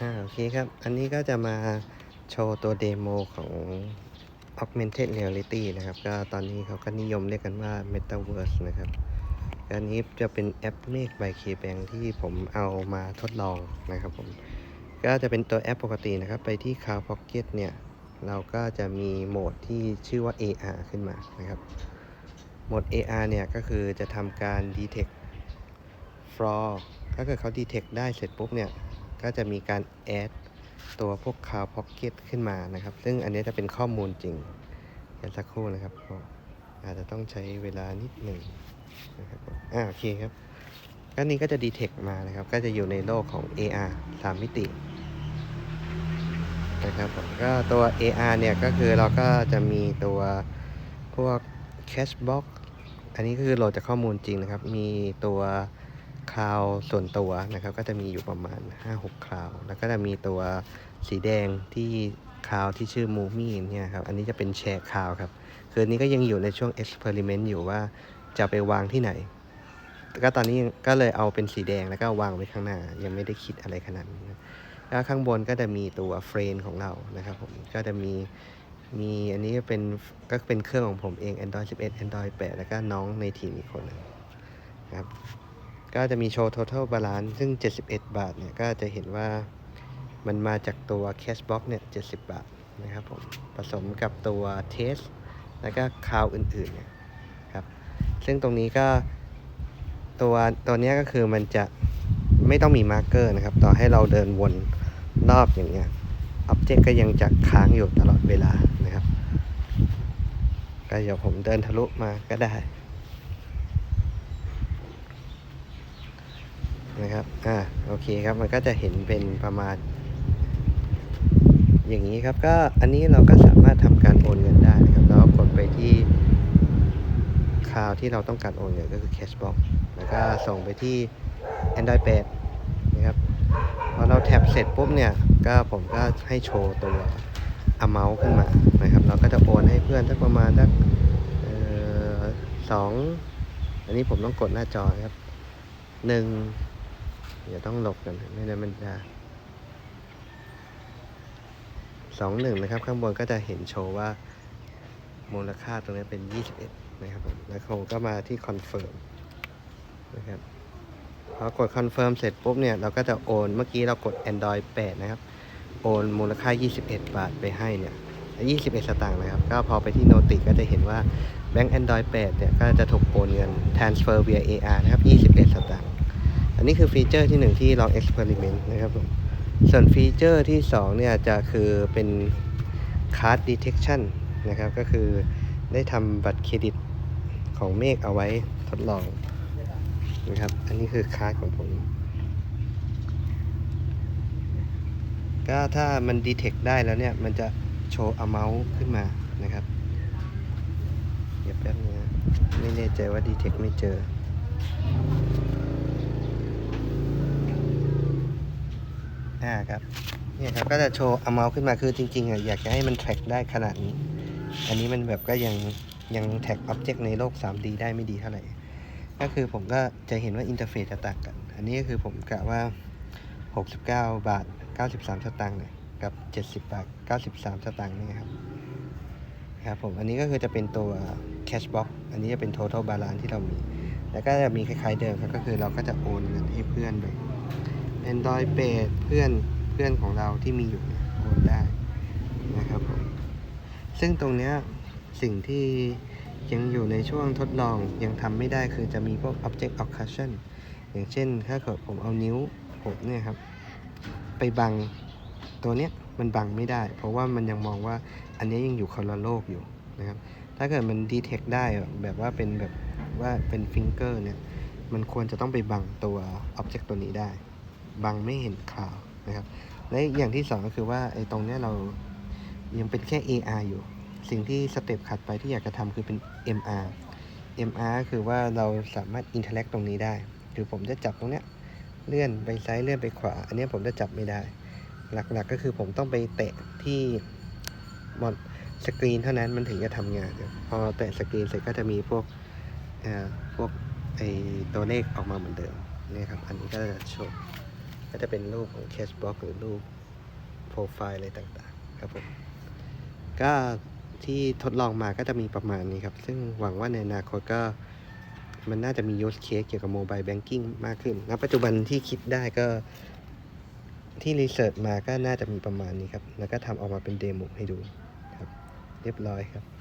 อ่าโอเคครับ อันนี้ก็จะมาโชว์ตัวเดโมของ Augmented Reality นะครับ ก็ตอนนี้เขาก็นิยมเรียกกันว่า Metaverse นะครับ อันนี้จะเป็นแอป Make by KBank ที่ผมเอามาทดลองนะครับผม ก็จะเป็นตัวแอปปกตินะครับ ไปที่ Cloud Pocket เนี่ย เราก็จะมีโหมดที่ชื่อว่า AR ขึ้นมานะครับ โหมด AR เนี่ย ก็คือจะทำการ detect fraud ถ้าเกิดเขา detect ได้เสร็จปุ๊บเนี่ย ก็จะมีการ add ตัวพวก Cloud Pocket ขึ้นมานะครับ ซึ่งอันนี้จะเป็นข้อมูลจริงเดี๋ยวสักครู่นะครับก็อาจจะต้องใช้เวลานิดหนึ่งนะครับอ่าโอเคครับก็นี้ก็จะ detect มานะครับ ก็จะอยู่ในโลกของ AR 3 มิตินะครับผมก็ตัว AR เนี่ยก็คือเราก็จะมีตัวพวก Cashbox อันนี้ก็คือโหลดจากข้อมูลจริงนะครับ มีตัว คลาวส่วนตัวนะครับ ก็จะมีอยู่ประมาณ 5-6คลาว แล้วก็จะมีตัวสีแดงที่คลาวที่ชื่อ m o m i เนี่ยครับ อันนี้จะเป็นแชร์คลาวครับ คืออันนี้ก็ยังอยู่ในช่วง experiment อยู่ว่าจะไปวางที่ไหน ก็ตอนนี้ก็เลยเอาเป็นสีแดงแล้วก็วางไว้ข้างหน้า ยังไม่ได้คิดอะไรขนาดนี้นะแล้วข้างบนก็จะมีตัวเฟรนของเรานะครับผม ก็จะมีมีอันนี้เป็นก็เป็นเครื่องของผมเอง Android 11 Android 8 แล้วก็น้องในทีมอีกคนนึงนะครับ ก็จะมีโชว์ total balance ซึ่ง 71 บาทเนี่ยก็จะเห็นว่ามันมาจากตัว cashbox เนี่ย 70 บาทนะครับผมผสมกับตัว test แล้วก็คาวอื่นๆเนี่ยครับซึ่งตรงนี้ก็ตัวตัวนี้ก็คือมันจะไม่ต้องมีมาร์กเกอร์นะครับ ต่อให้เราเดินวนรอบอย่างเงี้ยอ็อบเจกต์ก็ยังจะค้างอยู่ตลอดเวลานะครับ ก็เดี๋ยวผมเดินทะลุมาก็ได้ นะครับ อ่า โอเคครับ มันก็จะเห็นเป็นประมาณ อย่างนี้ครับ ก็อันนี้เราก็สามารถทำการโอนเงินได้นะครับ แล้วกดไปที่คราวที่เราต้องการโอนเงินก็คือ Cashbox แล้วก็ส่งไปที่ Android 8นะครับ พอเราแท็บเสร็จปุ๊บเนี่ย ก็ผมก็ให้โชว์ตัว amount ขึ้นมา นะครับ เราก็จะโอนให้เพื่อนสักประมาณสักสองอันนี้ผมต้องกดหน้าจอครับหนึ่ง เดี๋ยวต้องหลบกันไม่งั้นมันจะสองหนึ่งนะครับ ข้างบนก็จะเห็นโชว์ว่ามูลค่าตรงนี้เป็น 21 นะครับผมแล้วผมก็มาที่ confirm นะครับพอกดคอนเฟิร์มเสร็จปุ๊บเนี่ย เราก็จะโอน เมื่อกี้เรากด Android 8 นะครับ โอนมูลค่า 21 บาทไปให้เนี่ย 21 สตางค์นะครับ ก็พอไปที่โนติก็จะเห็นว่าแบงก์ Android 8 เนี่ย ก็จะถูกโอนเงิน transfer via AR นะครับ 21 สตางค์ อันนี้คือฟีเจอร์ที่หนึ่งที่ลอง experiment นต์นะครับผมส่วนฟีเจอร์ที่ 2 เนี่ยจะคือเป็น card detection นะครับ ก็คือได้ทำบัตรเครดิตของเมฆเอาไว้ทดลองนะครับ อันนี้คือคาร์ดของผม ก็ถ้ามันดีเทคได้แล้วเนี่ย มันจะโชว์ amount ขึ้นมานะครับเดี๋ยวแป๊บนึงไม่แน่ใจว่าดีเทคไม่เจอ อ่าครับเนี่ยครับก็จะโชว์ amount ขึ้นมาคือจริงๆอะอยากจะให้มัน track ได้ขนาดนี้ อันนี้มันแบบก็ยังยัง tag object ในโลก 3D ได้ไม่ดีเท่าไหร่ ก็คือผมก็จะเห็นว่าอินเทอร์เฟซจะต่างกัน อันนี้ก็คือผมกะว่า 69 บาท 93 สตางค์เนี่ยกับ 70 บาท 93 สตางค์นี่ครับครับผมอันนี้ก็คือจะเป็นตัว Cashbox อันนี้จะเป็น Total Balance ที่เรามี แล้วก็จะมีคล้ายๆเดิมครับก็คือเราก็จะโอนเงินให้เพื่อนไป Android Pay เพื่อนเพื่อนของเราที่มีอยู่เนี่ยโอนได้นะครับผมซึ่งตรงเนี้ยสิ่งที่ยังอยู่ในช่วงทดลองยังทำไม่ได้คือจะมีพวก object occlusion อย่างเช่น ถ้าเกิดผมเอานิ้วผมเนี่ยครับ ไปบังตัวเนี้ยมันบังไม่ได้ เพราะว่ามันยังมองว่าอันนี้ยยังอยู่คนละโลกอยู่นะครับ ถ้าเกิดมัน detect ได้แบบว่าเป็นแบบว่าเป็น finger เนี่ย มันควรจะต้องไปบังตัว object ตัวนี้ได้ บังไม่เห็นข่าวนะครับ และอย่างที่สองก็คือว่าไอ้ตรงเนี้ยเรายังเป็นแค่ AR อยู่ สิ่งที่สเต็ปถัดไปที่อยากจะทำคือเป็น MR MR ก็คือว่าเราสามารถ interact ตรงนี้ได้ คือผมจะจับตรงเนี้ยเลื่อนไปซ้ายเลื่อนไปขวา อันเนี้ยผมจะจับไม่ได้ หลักๆก็คือผมต้องไปเตะที่มอนสกรีนเท่านั้นมันถึงจะทำงาน พอแตะสกรีนเสร็จก็จะมีพวกอ่พวกไอตัวเลขออกมาเหมือนเดิมนี่ครับ อันนี้ก็จะโชว์ ก็จะเป็นรูปของ Cashbox หรือรูปโปรไฟล์อะไรต่างๆ ครับผม ก็ที่ทดลองมาก็จะมีประมาณนี้ครับ ซึ่งหวังว่าในอนาคตก็มันน่าจะมี use case เกี่ยวกับโมบายแบงกิ้งมากขึ้นณปัจจุบันที่คิดได้ก็ที่รีเสิร์ชมาก็น่าจะมีประมาณนี้ครับ แล้วก็ทำออกมาเป็นเดโมให้ดูครับ เรียบร้อยครับ